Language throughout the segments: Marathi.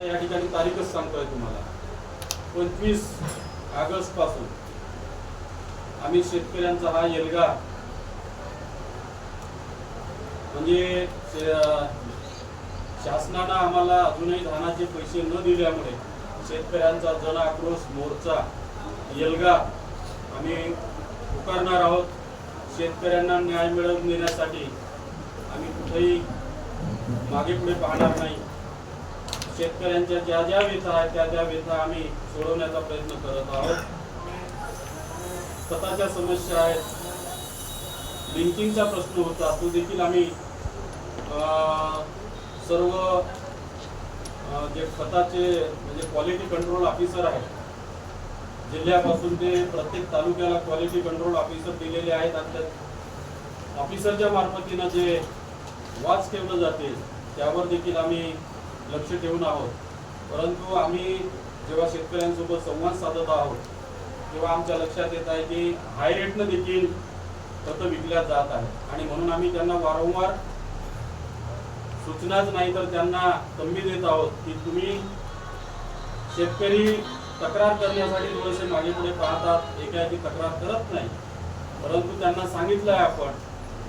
या ठिकाणी तारीखच सांगतोय तुम्हाला. पंचवीस ऑगस्टपासून आम्ही शेतकऱ्यांचा हा येलगा म्हणजे शासनानं आम्हाला अजूनही धानाचे पैसे न दिल्यामुळे शेतकऱ्यांचा जन आक्रोश मोर्चा येलगा आम्ही पुकारणार आहोत. शेतकऱ्यांना न्याय मिळवून देण्यासाठी आम्ही कुठेही मागे पुढे पाहणार नाही. शेतकऱ्यांच्या ज्या ज्या व्यथा आहेत त्या त्या व्यथा आम्ही सोडवण्याचा प्रयत्न करत आहोत. स्वतःच्या समस्या आहेत. लिंकिंगचा प्रश्न होता तो देखील आम्ही सर्व जे खताचे म्हणजे क्वालिटी कंट्रोल ऑफिसर आहेत जिल्ह्यापासून ते प्रत्येक तालुक्याला क्वालिटी कंट्रोल ऑफिसर दिलेले आहेत. आणि त्या ऑफिसरच्या मार्फतीनं जे वाच केलं जाते त्यावर देखील आम्ही लक्ष ठेवून आहोत. परंतु आम्ही जेव्हा शेतकऱ्यांसोबत संवाद साधत आहोत तेव्हा आमच्या लक्षात येत आहे की हाय रेटनं देखील खतं विकल्या जात आहेत. आणि म्हणून आम्ही त्यांना वारंवार सूचनाच नाही तर त्यांना तंबी देत आहोत की तुम्ही शेतकरी तक्रार करण्यासाठी थोडेसे मागे पुढे पाहतात. एकाएकी तक्रार करत नाही. परंतु त्यांना सांगितलं आहे आपण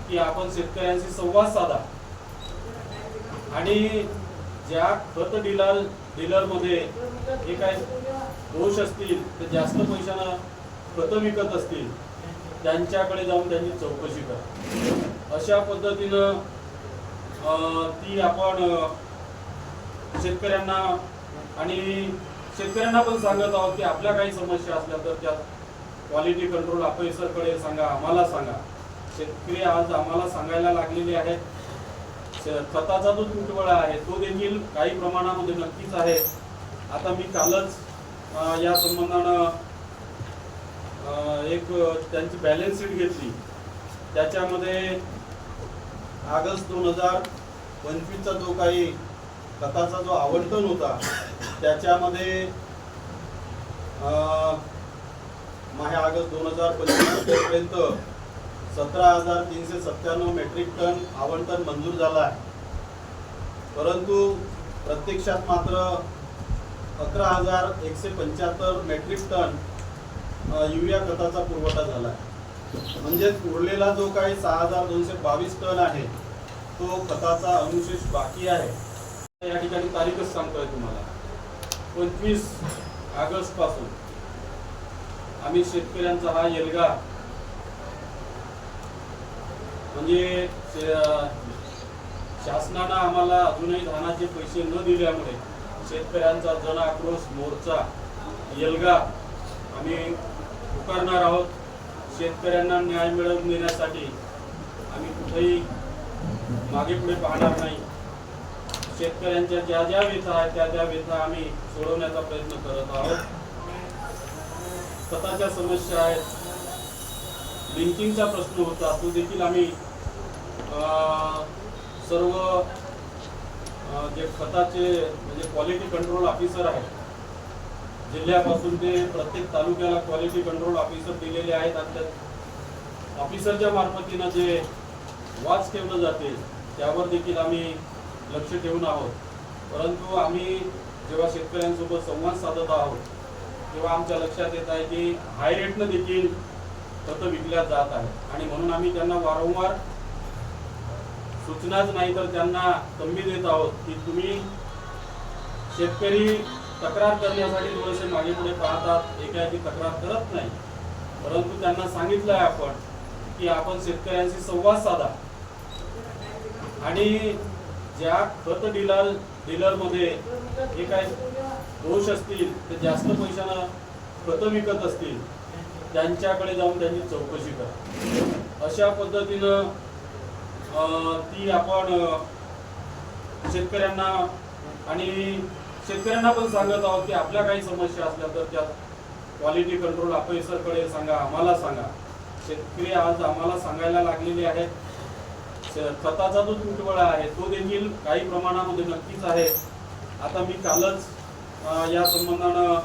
की आपण शेतकऱ्यांशी संवाद साधा. आणि ज्या खत डीलर डीलरमध्ये जे काय दोष असतील ते जास्त पैशानं खतं विकत असतील त्यांच्याकडे जाऊन त्यांची चौकशी करा. अशा पद्धतीनं अं, ती आपण शेतकऱ्यांना आणि शेतकऱ्यांना पण सांगत आहोत की आपल्या काही समस्या असल्या तर त्या क्वालिटी कंट्रोल ऑफिसरकडे सांगा आम्हाला सांगा. शेतकरी आज आम्हाला सांगायला लागलेले आहेत. खताचा जो तुटवडा आहे तो देखील काही प्रमाणामध्ये नक्कीच आहे. आता मी कालच या संबंधानं एक त्यांची बॅलन्स शीट घेतली. त्याच्यामध्ये ऑगस्ट दोन हजार पंचवीसचा जो काही खताचा जो आवंटन होता त्याच्यामध्ये माहे ऑगस्ट दोन हजार पंचवीसपर्यंत सतरा हजार तीनशे सत्त्याण्णव मेट्रिक टन आवंटन मंजूर झालं आहे. परंतु प्रत्यक्षात मात्र अकरा हजार एकशे पंच्याहत्तर मेट्रिक टन युरिया खताचा पुरवठा झाला आहे. म्हणजेच उरलेला जो काही सहा हजार दोनशे बावीस टन आहे तो खताचा अनुशेष बाकी आहे. या ठिकाणी तारीखच सांगतोय तुम्हाला. पंचवीस ऑगस्टपासून आम्ही शेतकऱ्यांचा हा येलगा म्हणजे शे- शासनानं आम्हाला अजूनही धानाचे पैसे न दिल्यामुळे शेतकऱ्यांचा जन आक्रोश मोर्चा येलगा आम्ही पुकारणार आहोत. शेतकऱ्यांना न्याय मिळवून देण्यासाठी आम्ही कुठेही मागे पुढे पाहणार नाही. शेतकऱ्यांच्या ज्या ज्या व्यथा आहेत त्या त्या व्यथा आम्ही सोडवण्याचा प्रयत्न करत आहोत. स्वतःच्या समस्या आहेत. लिंकिंगचा प्रश्न होता तो देखील आम्ही सर्व जे खताचे म्हणजे क्वालिटी कंट्रोल ऑफिसर आहेत जिल्ह्यापासून ते प्रत्येक तालुक्याला क्वालिटी कंट्रोल ऑफिसर दिलेले आहेत आणि त्या ऑफिसरच्या मार्फतीनं जे वाच ठेवलं जाते त्यावर देखील आम्ही लक्ष ठेवून आहोत. परंतु आम्ही जेव्हा शेतकऱ्यांसोबत संवाद साधत आहोत तेव्हा आमच्या लक्षात येत आहे की हाय रेटनं देखील खतं विकल्या जात आहेत आणि म्हणून आम्ही त्यांना वारंवार सूचनाच नाही तर त्यांना तंबी देत आहोत की तुम्ही शेतकरी तक्रार करण्यासाठी थोडेसे मागे पुढे पाहतात. एकाएकी तक्रार करत नाही. परंतु त्यांना सांगितलं आहे आपण की आपण शेतकऱ्यांशी संवाद साधा. आणि ज्या खत डीलर डीलरमध्ये हे काय दोष असतील ते जास्त पैशानं खतं विकत असतील त्यांच्याकडे जाऊन त्यांची चौकशी करा. अशा पद्धतीनं ती आपण शेतकऱ्यांना आणि शेतकऱ्यांना पण सांगत आहोत की आपल्या काही समस्या असल्या तर त्या क्वालिटी कंट्रोल ऑफिसरकडे सांगा आम्हाला सांगा. शेतकरी आज आम्हाला सांगायला लागलेले आहेत. खताचा जो तुटवडा आहे तो देखील काही प्रमाणामध्ये नक्कीच आहे. आता मी कालच या संबंधानं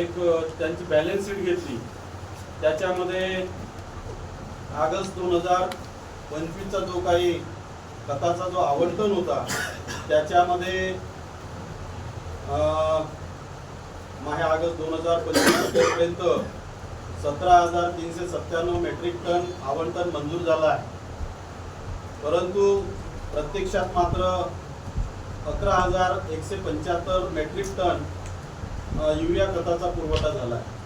एक त्यांची बॅलन्स शीट घेतली. त्याच्यामध्ये ऑगस्ट दोन हजार पंचवीसचा जो काही खताचा जो आवंटन होता त्याच्यामध्ये अं, माहे ऑगस्ट दोन हजार पंचवीसपर्यंत सतरा हजार तीनशे सत्त्याण्णव मेट्रिक टन आवंटन मंजूर झालं आहे. परंतु प्रत्यक्षात मात्र अकरा हजार एकशे पंच्याहत्तर मेट्रिक टन युरिया खताचा पुरवठा झाला आहे.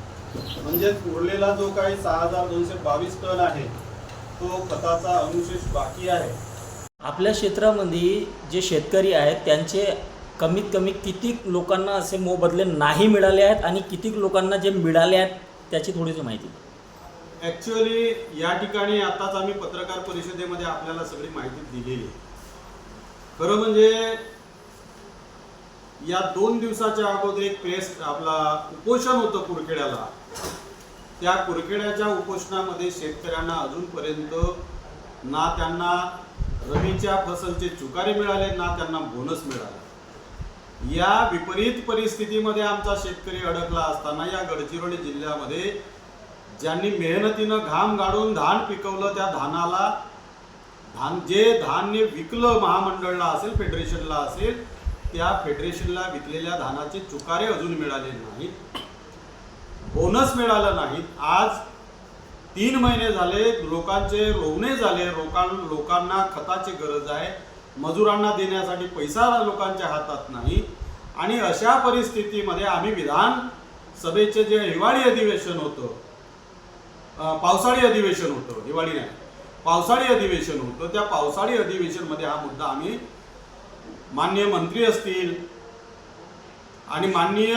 म्हणजेच उरलेला जो काही सहा हजार दोनशे बावीस टन आहे तो खताचा अनुशेष बाकी आहे. आपल्या क्षेत्रामध्ये जे शेतकरी आहेत त्यांचे कमीत कमी किती लोकांना असे मोबदले नाही मिळाले आहेत आणि किती लोकांना जे मिळाले आहेत त्याची थोडीशी माहिती ॲक्च्युअली या ठिकाणी आताच आम्ही पत्रकार परिषदेमध्ये आपल्याला सगळी माहिती दिलेली आहे. खरं म्हणजे या दोन दिवसाच्या अगोदर एक प्रेस आपला उपोषण होतं कुरखेड्याला. त्या कुरखेड्याच्या उपोषणामध्ये शेतकऱ्यांना अजूनपर्यंत ना त्यांना रवीच्या फसलचे चुकारे मिळाले ना त्यांना बोनस मिळाला. या विपरीत परिस्थितीमध्ये आमचा शेतकरी अडकला असताना या गडचिरोली जिल्ह्यामध्ये ज्यांनी मेहनतीनं घाम गाडून धान पिकवलं त्या धानाला धान जे धान्य विकलं महामंडळला असेल फेडरेशनला असेल त्या फेडरेशनला विकलेल्या धानाचे चुकारे अजून मिळाले नाहीत. बोनस मिळाला नाहीत. आज तीन महिने झाले लोकांचे रोवणे झाले लोकां लोकांना खताची गरज आहे. मजुरांना देण्यासाठी पैसा लोकांच्या हातात नाही. आणि अशा परिस्थितीमध्ये आम्ही विधान सभेचे जे हिवाळी अधिवेशन होतं पावसाळी अधिवेशन होतं हिवाळी नाही पावसाळी अधिवेशन होतं. त्या पावसाळी अधिवेशनमध्ये हा मुद्दा आम्ही माननीय मंत्री असतील आणि माननीय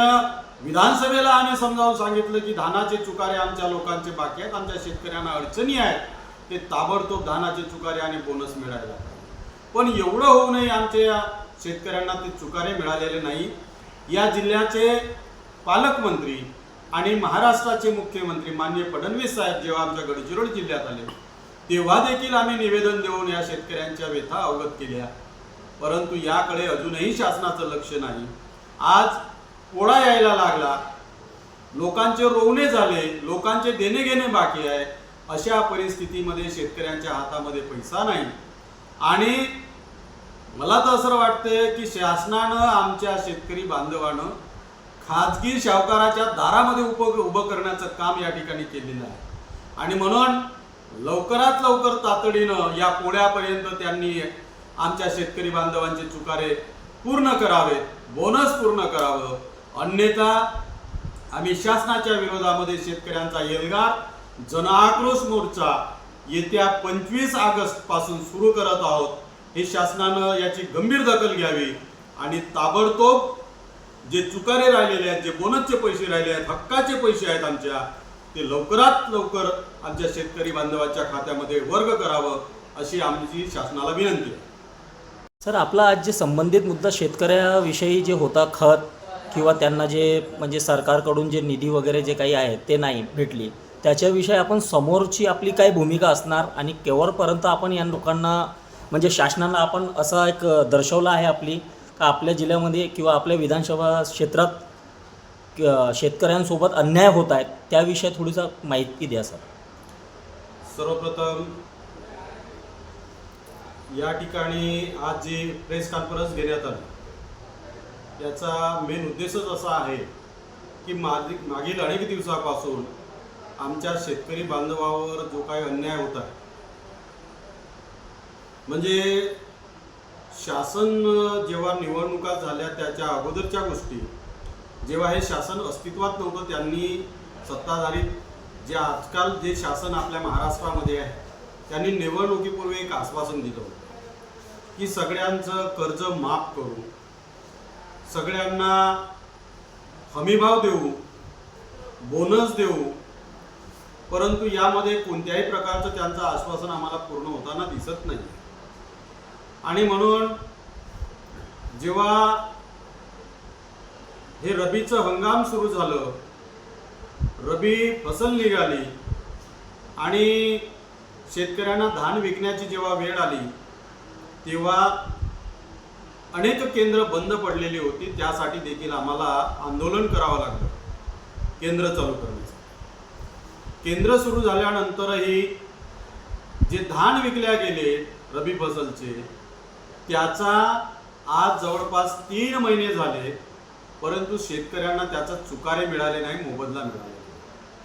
विधानसभेला आम्ही समजावून सांगितलं की धानाचे चुकारे आमच्या लोकांचे बाकी आहेत आमच्या शेतकऱ्यांना अडचणी आहेत ते ताबडतोब धानाचे चुकारे आणि बोनस मिळायला पण एवढं होऊनही आमच्या शेतकऱ्यांना ते चुकारे मिळालेले नाही. या जिल्ह्याचे पालकमंत्री आणि महाराष्ट्राचे मुख्यमंत्री मान्य फडणवीस साहेब जेव्हा आमच्या गडचिरोली जिल्ह्यात आले तेव्हा देखील आम्ही निवेदन देऊन या शेतकऱ्यांच्या व्यथा अवगत केल्या. परंतु याकडे अजूनही शासनाचं लक्ष नाही. आज पोळा यायला लागला. लोकांचे रोवणे झाले लोकांचे देणे घेणे बाकी आहे अशा परिस्थितीमध्ये शेतकऱ्यांच्या हातामध्ये पैसा नाही. आणि मला तर असं वाटतंय की शासनानं आमच्या शेतकरी बांधवानं खाजगी सावकाराच्या दारामध्ये उप उभं करण्याचं काम या ठिकाणी केलेलं आहे. आणि म्हणून लवकरात लवकर तातडीनं या पोळ्यापर्यंत त्यांनी आमच्या शेतकरी बांधवांचे चुकारे पूर्ण करावेत बोनस पूर्ण करावं. अन्यथा आम्ही शासनाच्या विरोधामध्ये शेतकऱ्यांचा एल्गार जनआक्रोश मोर्चा येत्या पंचवीस ऑगस्टपासून सुरू करत आहोत. हे शासनानं याची गंभीर दखल घ्यावी आणि ताबडतोब जे चुकारे राहिलेले आहेत जे बोनसचे पैसे राहिले आहेत हक्काचे पैसे आहेत आमच्या ते लवकरात लवकर आमच्या शेतकरी बांधवाच्या खात्यामध्ये वर्ग करावं अशी आमची शासनाला विनंती आहे. सर आपला आज जे संबंधित मुद्दा शेतकऱ्याविषयी जे होता खत किंवा त्यांना जे म्हणजे सरकारकडून जे निधी वगैरे जे काही आहे ते नाही भेटली. त्याच्याविषयी आपण समोरची आपली काय भूमिका असणार आणि केव्हापर्यंत आपण या लोकांना म्हणजे शासनाला आपण असा एक दर्शवला आहे आपली का आपल्या जिल्ह्यामध्ये किंवा आपल्या विधानसभा क्षेत्रात शेतकऱ्यांसोबत अन्याय होत आहेत त्याविषयी थोडीसा माहिती द्या सर. सर्वप्रथम या ठिकाणी आज जे प्रेस कॉन्फरन्स घेण्यात आली याचा मेन उद्देशच असा आहे की मागी मागील अनेक दिवसापासून आमच्या शेतकरी बांधवावर जो काही अन्याय होत आहे म्हणजे शासन जेव्हा निवडणुका झाल्या त्याच्या अगोदरच्या गोष्टी जेव्हा हे शासन अस्तित्वात नव्हतं त्यांनी सत्ताधारी जे आजकाल जे शासन आपल्या महाराष्ट्रामध्ये आहे त्यांनी निवडणुकीपूर्वी एक आश्वासन दिलं होतं. की सगळ्यांचं कर्ज माफ करू. सगळ्यांना हमीभाव देऊ बोनस देऊ परंतु यामध्ये कोणत्याही प्रकारचं त्यांचं आश्वासन आम्हाला पूर्ण होताना दिसत नाही. आणि म्हणून जेव्हा हे रबीचं हंगाम सुरू झालं रबी फसल निघाली आणि शेतकऱ्यांना धान विकण्याची जेव्हा वेळ आली तेव्हा अनेक केंद्र बंद पडलेली होती त्यासाठी देखील आम्हाला आंदोलन करावं लागलं केंद्र चालू करण्याचं. केंद्र सुरू झाल्यानंतरही जे धान विकल्या गेले रबी फसलचे त्याचा आज जवळपास तीन महिने झाले परंतु शेतकऱ्यांना त्याचा चुकारे मिळाले नाही मोबदला मिळाला.